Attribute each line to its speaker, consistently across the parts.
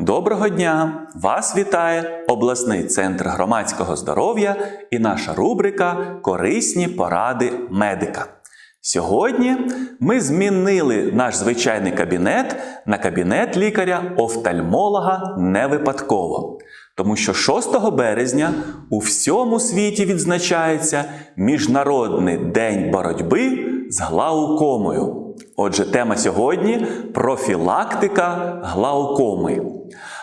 Speaker 1: Доброго дня! Вас вітає обласний центр громадського здоров'я і наша рубрика Корисні поради медика. Сьогодні ми змінили наш звичайний кабінет на кабінет лікаря-офтальмолога не випадково. Тому що 6 березня у всьому світі відзначається Міжнародний день боротьби з глаукомою. Отже, тема сьогодні профілактика глаукоми.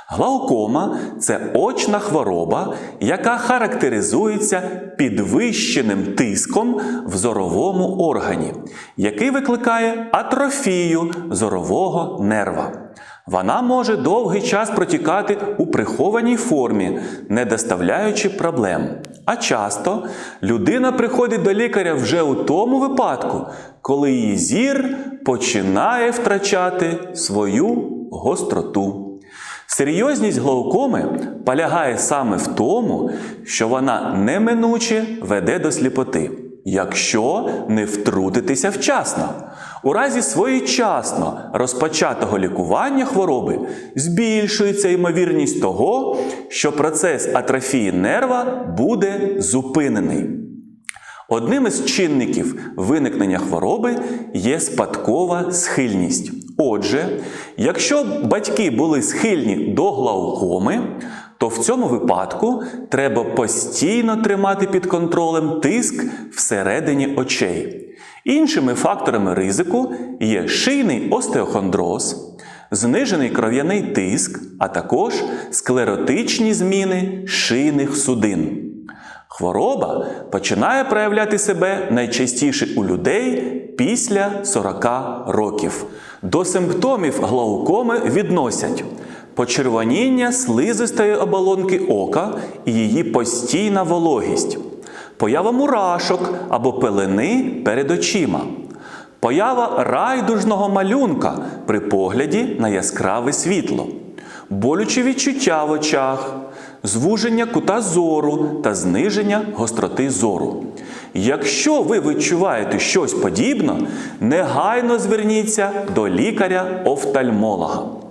Speaker 1: Глаукома це очна хвороба, яка характеризується підвищеним тиском в зоровому органі, який викликає атрофію зорового нерва. Вона може довгий час протікати у прихованій формі, не доставляючи проблем. А часто людина приходить до лікаря вже у тому випадку, коли її зір починає втрачати свою гостроту. Серйозність глаукоми полягає саме в тому, що вона неминуче веде до сліпоти, якщо не втрутитися вчасно. У разі своєчасно розпочатого лікування хвороби збільшується ймовірність того, що процес атрофії нерва буде зупинений. Одним із чинників виникнення хвороби є спадкова схильність. Отже, якщо батьки були схильні до глаукоми, то в цьому випадку треба постійно тримати під контролем тиск всередині очей. Іншими факторами ризику є шийний остеохондроз, знижений кров'яний тиск, а також склеротичні зміни шийних судин. Хвороба починає проявляти себе найчастіше у людей після 40 років. До симптомів глаукоми відносять почервоніння слизистої оболонки ока і її постійна вологість, поява мурашок або пелени перед очима, поява райдужного малюнка при погляді на яскраве світло, болючі відчуття в очах, звуження кута зору та зниження гостроти зору. Якщо ви відчуваєте щось подібне, негайно зверніться до лікаря-офтальмолога.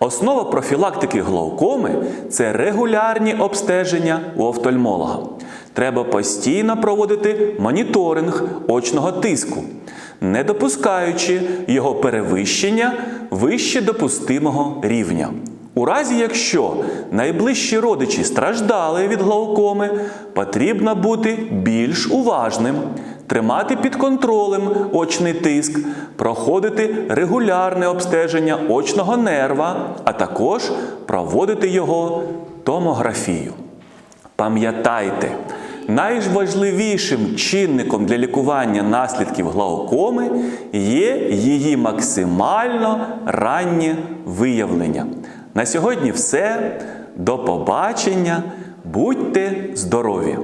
Speaker 1: Основа профілактики глаукоми це регулярні обстеження у офтальмолога. Треба постійно проводити моніторинг очного тиску, не допускаючи його перевищення вище допустимого рівня. У разі, якщо найближчі родичі страждали від глаукоми, потрібно бути більш уважним, тримати під контролем очний тиск, проходити регулярне обстеження очного нерва, а також проводити його томографію. Пам'ятайте, найважливішим чинником для лікування наслідків глаукоми є її максимально раннє виявлення. На сьогодні все. До побачення. Будьте здорові!